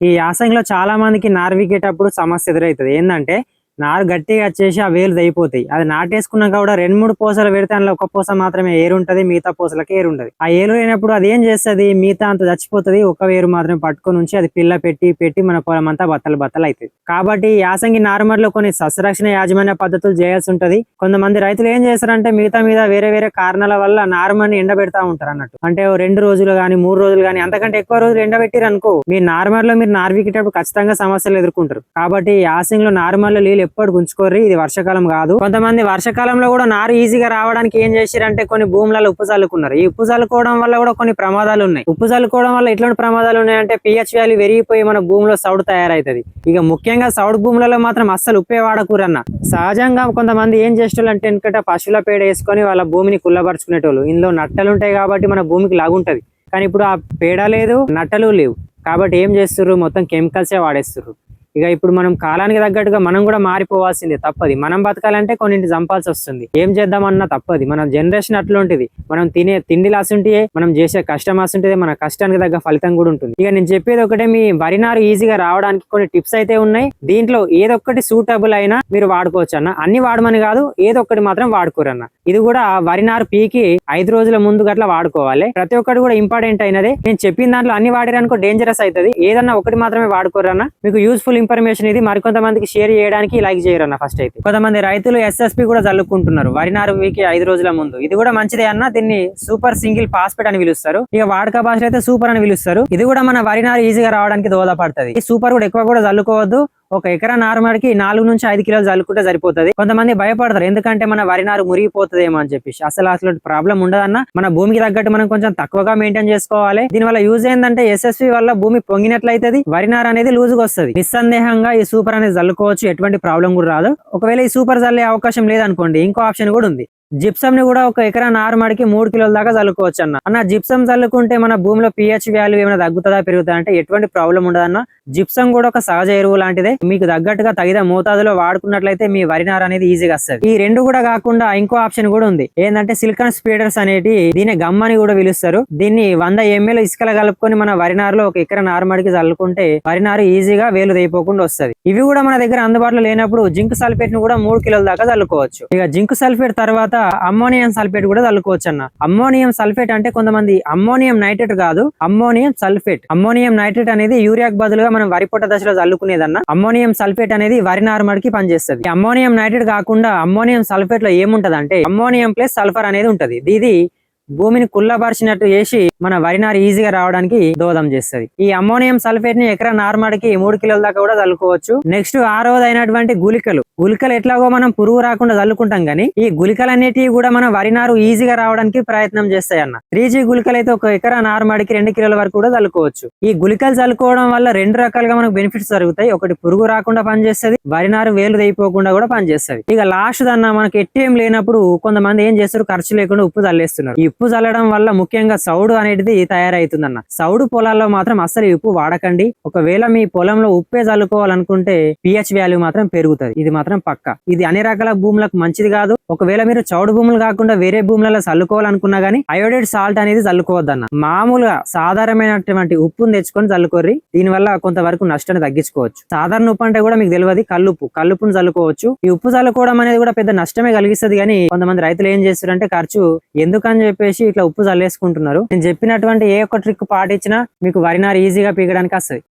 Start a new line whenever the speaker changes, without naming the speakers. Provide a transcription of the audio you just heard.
ఈ యాసంగిలో చాలా మందికి నార్విగేటప్పుడు సమస్య ఎదురవుతుంది. ఏంటంటే నారు గట్టిగా వచ్చేసి ఆ వేలు అయిపోతాయి అది నాటేసుకున్నాక కూడా రెండు మూడు పూసలు పెడితే అందులో ఒక పూస మాత్రమే ఏరు ఉంటది మిగతా పూసలకి ఏరు ఉంటుంది. ఆ ఏరు లేనప్పుడు అది ఏం చేస్తది? మిగతా అంత చచ్చిపోతది ఒక వేరు మాత్రమే పట్టుకొని ఉంచి అది పిల్ల పెట్టి పెట్టి మన పొలం అంతా బత్తలు బత్తలు అవుతుంది కాబట్టి ఈ యాసంగి నారుమడిలో కొన్ని సస్యరక్షణ యాజమాన్య పద్ధతులు చేయాల్సి ఉంటది. కొంతమంది రైతులు ఏం చేస్తారంటే మిగతా మీద వేరే వేరే కారణాల వల్ల నారుమడిని ఎండబెడతా ఉంటారు అన్నట్టు. అంటే ఓ రెండు రోజులు కానీ మూడు రోజులు కానీ అంతకంటే ఎక్కువ రోజులు ఎండబెట్టిరు అనుకో మీ నార్మల్లో మీరు నారు ఖచ్చితంగా సమస్యలు ఎదుర్కొంటారు. కాబట్టి యాసంగిలో నారుమడిలో నార్మల్లో నీళ్ళు ఎప్పుడు గుంచుకోర్రి ఇది వర్షాకాలం కాదు. కొంతమంది వర్షాకాలంలో కూడా నారు ఈజీగా రావడానికి ఏం చేసిరంటే కొన్ని భూములలో ఉప్పు చల్లుకున్నారు. ఈ ఉప్పు చల్లుకోవడం వల్ల కూడా కొన్ని ప్రమాదాలు ఉన్నాయి. ఉప్పు చల్లుకోవడం వల్ల ఎట్లాంటి ప్రమాదాలు ఉన్నాయంటే పిహెచ్ వాల్యూ పెరిగిపోయి మన భూమిలో సౌడు తయారైతది. ఇక ముఖ్యంగా సౌడు భూములలో మాత్రం అస్సలు ఉప్పే వాడకూరన్న. సహజంగా కొంతమంది ఏం చేసేటోళ్ళు అంటే ఎందుకంటే పశువుల పేడ వేసుకొని వాళ్ళ భూమిని కుల్లబరుచుకునేటోళ్ళు ఇందులో నట్టలు ఉంటాయి కాబట్టి మన భూమికి లాగుంటది. కానీ ఇప్పుడు ఆ పేడ లేదు నట్టలు లేవు. కాబట్టి ఏం చేస్తుర్రు? మొత్తం కెమికల్సే వాడేస్తున్నారు ఇక ఇప్పుడు మనం కాలానికి తగ్గట్టుగా మనం కూడా మారిపోవాల్సిందే తప్పది. మనం బతకాలంటే కొన్నింటి చంపాల్సి వస్తుంది. ఏం చేద్దామన్నా తప్పది. మన జనరేషన్ అట్లాంటిది. మనం తినే తిండి లాసుంటే మనం చేసే కష్టం అసుంటిదే మన కష్టానికి తగ్గ ఫలితం కూడా ఉంటుంది. ఇక నేను చెప్పేది ఒకటే మీ వరి నారు ఈజీగా రావడానికి కొన్ని టిప్స్ అయితే ఉన్నాయి. దీంట్లో ఏదొక్కటి సూటబుల్ అయినా మీరు వాడుకోవచ్చు అన్న. అన్ని వాడమని కాదు ఏదొక్కటి మాత్రం వాడుకోరన్న ఇది కూడా వరి నారు పీకి ఐదు రోజుల ముందు గట్లా వాడుకోవాలి. ప్రతి ఒక్కటి కూడా ఇంపార్టెంట్ అయినదే. నేను చెప్పిన దాంట్లో అన్ని వాడారనుకో డేంజరస్ అవుతుంది. ఏదన్నా ఒకటి మాత్రమే వాడుకోరన్న మీకు యూస్ఫుల్ ఇన్ఫర్మేషన్ ఇది. మరికొంతమందికి షేర్ చేయడానికి లైక్ చేయరు అన్న ఫస్ట్ అయితే. కొంతమంది రైతులు ఎస్ఎస్పి కూడా చల్లుకుంటున్నారు వరి నారు వీకి ఐదు రోజుల ముందు. ఇది కూడా మంచిదే అన్న దీన్ని సూపర్ సింగిల్ ఫాస్ఫేట్ అని పిలుస్తారు. ఇక వాడక భాషలో అయితే సూపర్ అని పిలుస్తారు. ఇది కూడా మన వరి నారు ఈజీగా రావడానికి దోహదపడుతుంది. ఈ సూపర్ కూడా ఎక్కువ కూడా చల్లుకోవద్దు ఒక ఎకరా నారుమడికి నాలుగు నుంచి ఐదు కిలోలు చల్లుకుంటే సరిపోతుంది. కొంతమంది భయపడతారు. ఎందుకంటే మన వరి నారు మురిగిపోతుందేమో అని చెప్పేసి. అసలు అసలు ప్రాబ్లం ఉండదన్న. మన భూమికి తగ్గట్టు మనం కొంచెం తక్కువగా మెయింటైన్ చేసుకోవాలి. దీని వల్ల యూజ్ ఏంటంటే ఎస్ఎస్పి వల్ల భూమి పొంగినట్లయితే వరి నారు అనేది లూజుగా వస్తుంది. నిస్సందేహంగా ఈ సూపర్ అనేది చల్లుకోవచ్చు ఎటువంటి ప్రాబ్లం కూడా రాదు. ఒకవేళ ఈ సూపర్ చల్లే అవకాశం లేదనుకోండి ఇంకో ఆప్షన్ కూడా ఉంది. జిప్సమ్ని కూడా ఒక ఎకరా నారుమడికి మూడు కిలోల దాకా చల్లుకోవచ్చు అన్న. అన్న జిప్సమ్ చల్లుకుంటే మన భూమిలో పిహెచ్ వాల్యూ ఏమైనా తగ్గుతుందా పెరుగుతుందా అంటే ఎటువంటి ప్రాబ్లం ఉండదన్న జిప్సమ్ కూడా ఒక సహజ ఎరువు లాంటిదే. మీకు తగ్గట్టుగా తగిన మోతాదులో వాడుకున్నట్లయితే మీ వరి నారు అనేది ఈజీగా వస్తుంది. ఈ రెండు కూడా కాకుండా ఇంకో ఆప్షన్ కూడా ఉంది. ఏంటంటే సిల్కన్ స్పీడర్స్ అనేటి దీని గమ్ అని కూడా పిలుస్తారు. దీన్ని వంద ఎంఎల్ ఇసుకలు కలుపుకొని మన వరి నారులో ఒక ఎకర నారుమడికి చల్లుకుంటే వరి నారు ఈజీగా వేలు తెయిపోకుండా వస్తుంది. ఇవి కూడా మన దగ్గర అందుబాటులో లేనప్పుడు జింక్ సల్ఫేట్ను కూడా మూడు కిలోల దాకా చల్లుకోవచ్చు. ఇక జింక్ సల్ఫేట్ తర్వాత అమ్మోనియం సల్ఫేట్ కూడా చల్లుకోవచ్చు అన్న అమ్మోనియం సల్ఫేట్ అంటే కొంతమంది అమ్మోనియం నైట్రేట్ కాదు అమ్మోనియం సల్ఫేట్. అమ్మోనియం నైట్రేట్ అనేది యూరియాకు బదులుగా మనం వరి పొట్ట దశలో చల్లుకునేదన్న. అమ్మోనియం సల్ఫేట్ అనేది వరి నారుమడికి పనిచేస్తుంది. అమ్మోనియం నైట్రేట్ కాకుండా అమ్మోనియం సల్ఫేట్లో ఏముంటది అంటే అమ్మోనియం ప్లస్ సల్ఫర్ అనేది ఉంటది. ఇది భూమిని కుల్లబరిచినట్టు చేసి మన వరినారు ఈజీగా రావడానికి దోహదం చేస్తుంది. ఈ అమ్మోనియం సల్ఫేట్ని ఎకరా నార్మడికి మూడు కిలోల దాకా కూడా చల్లుకోవచ్చు. నెక్స్ట్ ఆరోది అయినటువంటి గుళికలు. గుళికలు ఎట్లాగో మనం పురుగు రాకుండా చల్లుకుంటాం కానీ ఈ గుళికలు అనేటివి కూడా మనం వరి నారు ఈజీగా రావడానికి ప్రయత్నం చేస్తాయి అన్న త్రీ జీ గుళికలు అయితే ఒక ఎకరా నార్మడికి రెండు కిలోల వరకు కూడా చల్లుకోవచ్చు. ఈ గుళికలు చల్లుకోవడం వల్ల రెండు రకాలుగా మనకు బెనిఫిట్స్ జరుగుతాయి. ఒకటి పురుగు రాకుండా పనిచేస్తుంది వరి నారు వేలు తెయిపోకుండా కూడా పనిచేస్తుంది. ఇక లాస్ట్ దన్న మనకి ఎట్టేం లేనప్పుడు కొంతమంది ఏం చేస్తారు? ఖర్చు లేకుండా ఉప్పు చల్లేస్తున్నారు. ఈ ఉప్పు చల్లడం వల్ల ముఖ్యంగా సౌడు అనేది తయారవుతుందన్న సౌడు పొలాల్లో మాత్రం అస్సలు ఈ ఉప్పు వాడకండి. ఒకవేళ మీ పొలంలో ఉప్పే చల్లుకోవాలనుకుంటే పిహెచ్ వాల్యూ మాత్రం పెరుగుతుంది. ఇది మాత్రం పక్క. ఇది అన్ని రకాల భూములకు మంచిది కాదు. ఒకవేళ మీరు చౌడు భూములు కాకుండా వేరే భూములలో చల్లుకోవాలనుకున్నా గానీ అయోడైడ్ సాల్ట్ అనేది చల్లుకోవద్దన్న. మామూలుగా సాధారణమైనటువంటి ఉప్పును తెచ్చుకొని చల్లుకోర్రి. దీనివల్ల కొంతవరకు నష్టాన్ని తగ్గించుకోవచ్చు. సాధారణ ఉప్పు అంటే కూడా మీకు తెలియదు కల్లుప్పు. కల్లుప్పును చల్లుకోవచ్చు. ఈ ఉప్పు చల్లుకోవడం అనేది కూడా పెద్ద నష్టమే కలిగిస్తుంది కానీ కొంతమంది రైతులు ఏం చేస్తారంటే ఖర్చు ఎందుకని చెప్పేసి ఇట్లా ఉప్పు చల్లేసుకుంటున్నారు. నేను చెప్పినటువంటి ఏ ఒక్క ట్రిక్ పాటించినా మీకు వరినారు ఈజీగా పీకడానికి వస్తుంది.